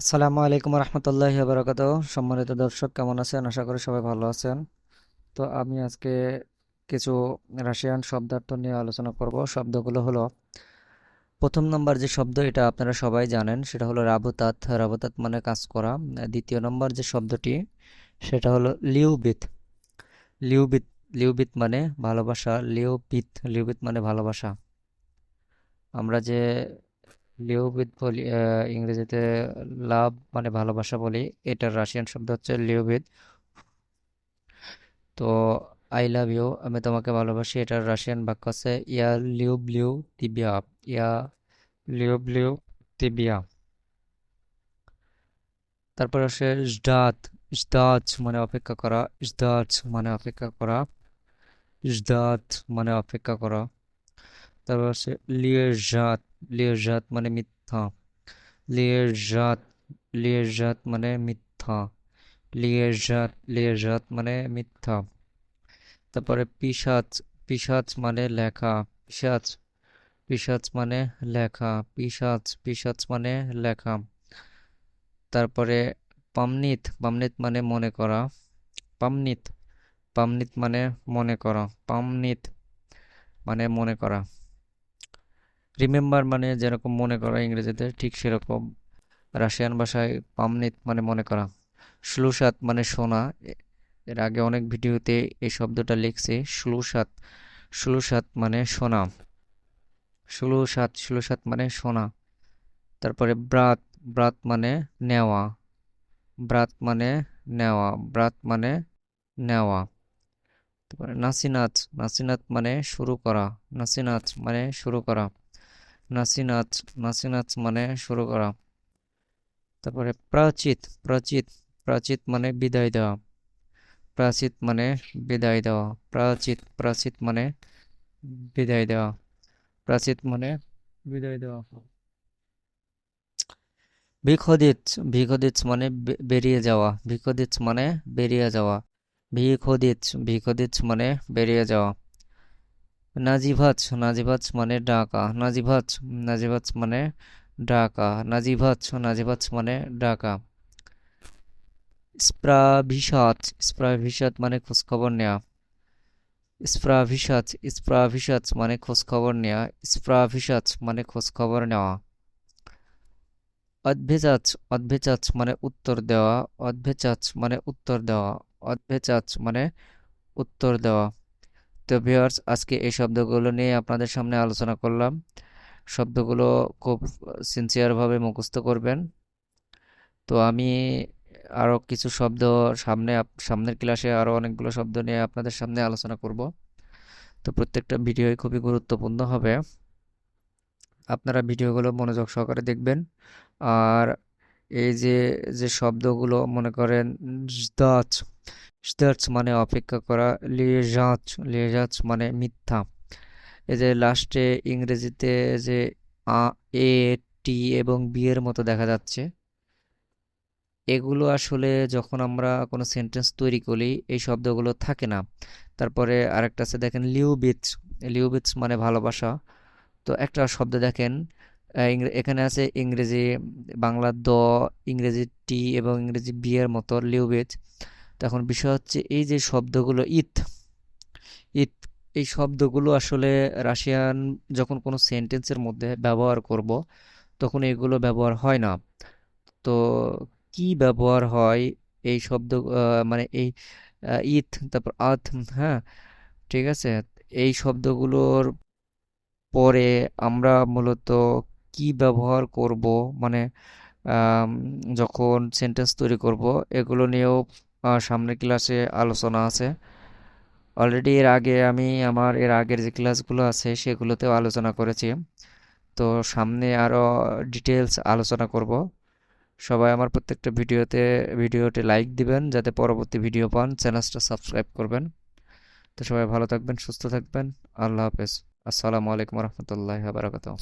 আসসালামু আলাইকুম রহমতুল্লাহি বারাকাত সম্মানিত দর্শক, কেমন আছেন? আশা করি সবাই ভালো আছেন। তো আমি আজকে কিছু রাশিয়ান শব্দার্থ নিয়ে আলোচনা করব। শব্দগুলো হলো, প্রথম নম্বর যে শব্দ, এটা আপনারা সবাই জানেন, সেটা হলো রাবুতাত। রাবতাত মানে কাজ করা। দ্বিতীয় নম্বর যে শব্দটি, সেটা হলো লিউবিত। লিউবিত লিউবিত মানে ভালোবাসা, লিউবিত লিউবিত মানে ভালোবাসা। আমরা যে লিওবিদ বলি ইংরেজিতে লাভ মানে ভালোবাসা বলি, এটার রাশিয়ান শব্দ হচ্ছে লিওবিদ তো আই লাভ ইউ, আমি তোমাকে ভালোবাসি, এটার রাশিয়ান বাক্য আছে ইয়া লিউব লিউ তিবিয়া, ইয়া লিউব লিউ তিবিয়া। তারপর আসে জদাত জদাত মানে অপেক্ষা করা, জদাত মানে অপেক্ষা করা, জদাত মানে অপেক্ষা করা। তারপর আছে লিয়েজাত লিয়েজাত মানে মিথ্যা। লিয়েজাত লিয়েজাত মানে মিথ্যা। লিয়েজাত লিয়েজাত মানে মিথ্যা। তারপরে পিশাচ পিশাচ মানে লেখা। পিশাচ পিশাচ মানে লেখা। পিশাচ পিশাচ মানে লেখা। তারপরে পামনিত পামনিত মানে মনে করা। পামনিত পামনিত মানে মনে করা। পামনিত মানে মনে করা। রিমেম্বার মানে যেরকম মনে করা ইংরেজিতে ঠিক সেরকম। রাশিয়ান ভাষায় পামনিত মানে মনে করা। শ্লুসাত মানে শোনা এর আগে অনেক ভিডিওতে এই শব্দটা লিখছে। শ্লুসাত শ্লুসাত মানে শোনা শ্লুসাত শ্লুসাত মানে শোনা তারপরে ব্রাত। ব্রাত মানে নেওয়া। ব্রাত মানে নেওয়া। ব্রাত মানে নেওয়া। তারপরে নাসিনাচ নাসিনাত মানে শুরু করা। নাসিনাচ মানে শুরু করা। নাসিনাচ নাসিনাচ মানে শুরু করা। তারপরে প্রাচিত প্রাচিত প্রাচিত মানে বিদায় দেওয়া। প্রাচিত মানে বিদায় দেওয়া। প্রাচিত প্রাচিত মানে বিদায় দেওয়া। প্রাচিত মানে বিদায় দেওয়া। ভিখোদিত ভিখোদিত মানে বে- বেরিয়ে যাওয়া। ভিখোদিত মানে বেরিয়ে যাওয়া। ভিখোদিত ভিখোদিত মানে বেরিয়ে যাওয়া। নাজিভাজ নাজিভাজ মানে ডাকা নাজিভাজ নাজিভাজ মানে ডাকা নাজিভাজ নাজিভাজ মানে ডাকা স্প্রাভিসাত স্প্রাভিসাত মানে খোঁজখবর নেওয়া স্প্রাভিসাত স্প্রাভিসাত মানে খোঁজখবর নেওয়া স্প্রাভিসাত মানে খোঁজখবর নেওয়া। অদ্ভেচাচ অদ্ভেচাচ মানে উত্তর দেওয়া। অদ্ভেচাচ মানে উত্তর দেওয়া। অদ্ভেচাচ মানে উত্তর দেওয়া। তো ভিউয়ার্স, আজকে এই শব্দগুলো নিয়ে আপনাদের সামনে আলোচনা করলাম। শব্দগুলো খুব সিনসিয়ারভাবে মুখস্থ করবেন। তো আমি আরও কিছু শব্দ সামনে সামনের ক্লাসে আরও অনেকগুলো শব্দ নিয়ে আপনাদের সামনে আলোচনা করব। তো প্রত্যেকটা ভিডিওই খুবই গুরুত্বপূর্ণ হবে। আপনারা ভিডিওগুলো মনোযোগ সহকারে দেখবেন। আর এই যে যে শব্দগুলো মনে করেন জদাচ জদাচ মানে অপেক্ষা করা লিয়েজাচ লিয়েজাচ মানে মিথ্যা। এই যে লাস্টে ইংরেজিতে যে এ, টি এবং বি এর মতো দেখা যাচ্ছে, এগুলো আসলে যখন আমরা কোনো সেন্টেন্স তৈরি করি, এই শব্দগুলো থাকে না। তারপরে আরেকটা আছে, দেখেন লিউবিটস লিউবিটস মানে ভালোবাসা। তো একটা শব্দ দেখেন এখানে আছে ইংরেজি বাংলা দ, ইংরেজি টি এবং ইংরেজি বি এর মতো লিউবিটস তখন বিষয় হচ্ছে এই যে শব্দগুলো, ইথ ইথ, এই শব্দগুলো আসলে রাশিয়ান যখন কোনো সেন্টেন্সের মধ্যে ব্যবহার করব, তখন এগুলো ব্যবহার হয় না। তো কি ব্যবহার হয় এই শব্দ মানে এই ইথ, তারপর আথ হ্যাঁ ঠিক আছে? এই শব্দগুলোর পরে আমরা মূলত কি ব্যবহার করব? মানে যখন সেন্টেন্স তৈরি করব, এগুলো নিয়েও সামনের ক্লাসে আলোচনা আছে। অলরেডি এর আগে আমি আমার, এর আগের যে ক্লাসগুলো আছে সেগুলোতেও আলোচনা করেছি। তো সামনে আরও ডিটেলস আলোচনা করব। সবাই আমার প্রত্যেকটা ভিডিওতে ভিডিওতে লাইক দিবেন, যাতে পরবর্তী ভিডিও পান চ্যানেলটা সাবস্ক্রাইব করবেন। তো সবাই ভালো থাকবেন, সুস্থ থাকবেন। আল্লাহ হাফেজ। আসসালামু আলাইকুম রহমতুল্লাহ বারাকাতুহু।